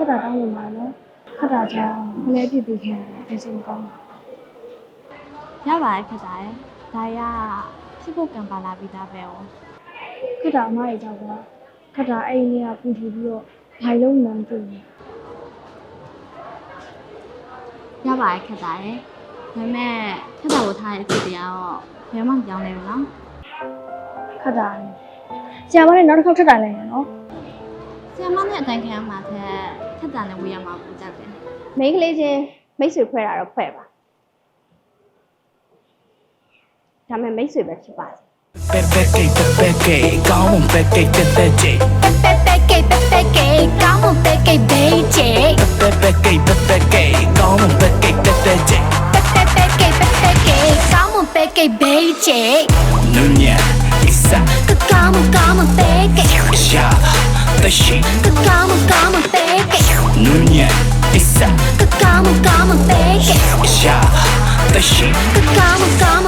ခက်တာတောင်းလို့ပါနော်ခက်တာကြောင့်မလဲပြစ်ပြီးခဲ့တယ်အစီအကောင်းရပါတယ်ခက်တာရဲ့ဒါရဖြစ်ဖို့ကံပါလာပြီးသားပဲ哦ခက်တာအမရဲ့ကြောင့်ကခက်တာအဲ့ဒီနေ့ကပူထူပြီးတော့ဘာလုံးမှန်းသိတယ်ရပါတယ်ခက်တာရဲ့ဒါပေမဲ့ခက်တာကိုထားတဲ့အဖြစ်တရားတော့ဘယ်မှမပြောင်းလဲဘူးနော်ခက်တာလေဆရာမလည်းနောက်တစ်ခေါက်ထပ်တိုင်လိုက်ရနော်ဆီယမနဲ့အတိုင်းခံရမှာ ထက်ခက်တာနဲ့ဝေးရမှာပူတတ်တယ်မိန်းကလေးချင်းမိတ်ဆွေဖွဲ့တာတော့ဖွဲ့ပါဒါပေမဲ့မိတ်ဆွေပဲဖြစ်ပါစေ Pepe que pepe que como un pepe que pepe ပေပေကေပေပေကေကောင်းမပေကေဘေးချေ Pepe que pepe que como un pepe que pepe ပေပေကေပေပေကေကောင်း ကကောင်းမကောင်းမပေကေ shaba tashi ကကောင်းမကောင်းမပေကေ